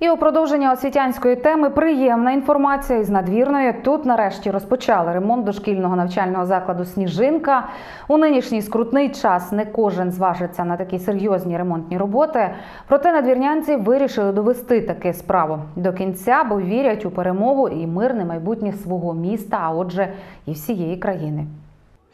І у продовження освітянської теми приємна інформація із надвірної. Тут нарешті розпочали ремонт дошкільного навчального закладу Сніжинка. У нинішній скрутний час не кожен зважиться на такі серйозні ремонтні роботи. Проте надвірнянці вирішили довести таки справу до кінця, бо вірять у перемогу і мирне майбутнє свого міста, а отже, і всієї країни.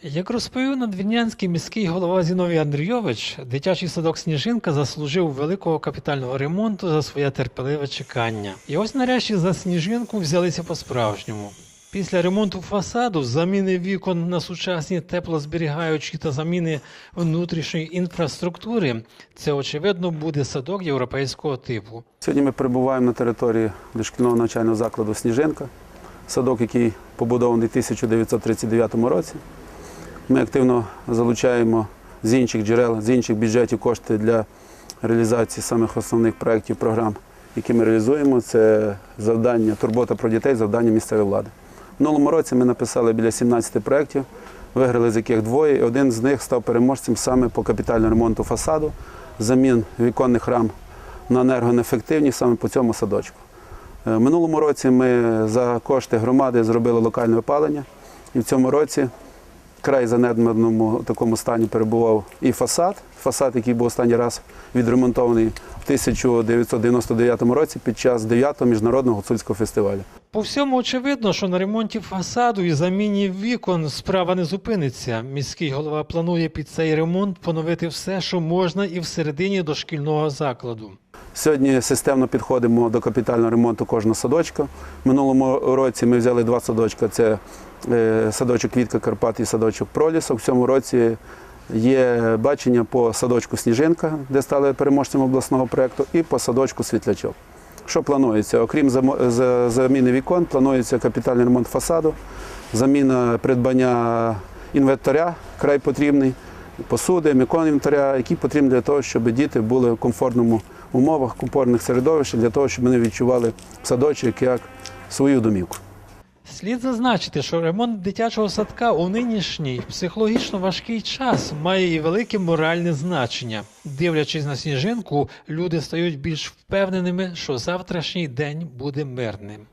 Як розповів надвірнянський міський голова Зіновій Андрійович, дитячий садок Сніжинка заслужив великого капітального ремонту за своє терпеливе чекання. І ось нарешті за сніжинку взялися по-справжньому. Після ремонту фасаду, заміни вікон на сучасні теплозберігаючі та заміни внутрішньої інфраструктури, це очевидно буде садок європейського типу. Сьогодні ми перебуваємо на території дошкільного навчального закладу Сніжинка, садок, який побудований в 1939 році. Ми активно залучаємо з інших джерел, з інших бюджетів кошти для реалізації самих основних проєктів, програм, які ми реалізуємо. Це завдання, турбота про дітей, завдання місцевої влади. В минулому році ми написали біля 17 проєктів, виграли з яких двоє. і Один з них став переможцем саме по капітальному ремонту фасаду, замін віконних рам на енергонеефективні саме по цьому садочку. Е, В минулому році ми за кошти громади зробили локальне опалення, і в цьому році край занедбаному такому стані перебував і фасад. Фасад, який був останній раз відремонтований в 1999 році під час 9-го міжнародного гуцульського фестивалю. По всьому очевидно, що на ремонті фасаду і заміні вікон справа не зупиниться. Міський голова планує під цей ремонт поновити все, що можна, і всередині дошкільного закладу. Сьогодні системно підходимо до капітального ремонту кожного садочка. Минулому році ми взяли два садочка: це е, садочок Квітка Карпат і садочок Пролісок. В цьому році є бачення по садочку Сніжинка, де стали переможцем обласного проєкту, і по садочку Світлячок. Що планується? Окрім заміни вікон, планується капітальний ремонт фасаду, заміна придбання інвентаря, край потрібний, посуди, мікон інвентаря, які потрібні для того, щоб діти були в комфортному умовах, купорних середовищ для того, щоб вони відчували садочок як свою домівку. Слід зазначити, що ремонт дитячого садка у нинішній психологічно важкий час має і велике моральне значення. Дивлячись на сніжинку, люди стають більш впевненими, що завтрашній день буде мирним.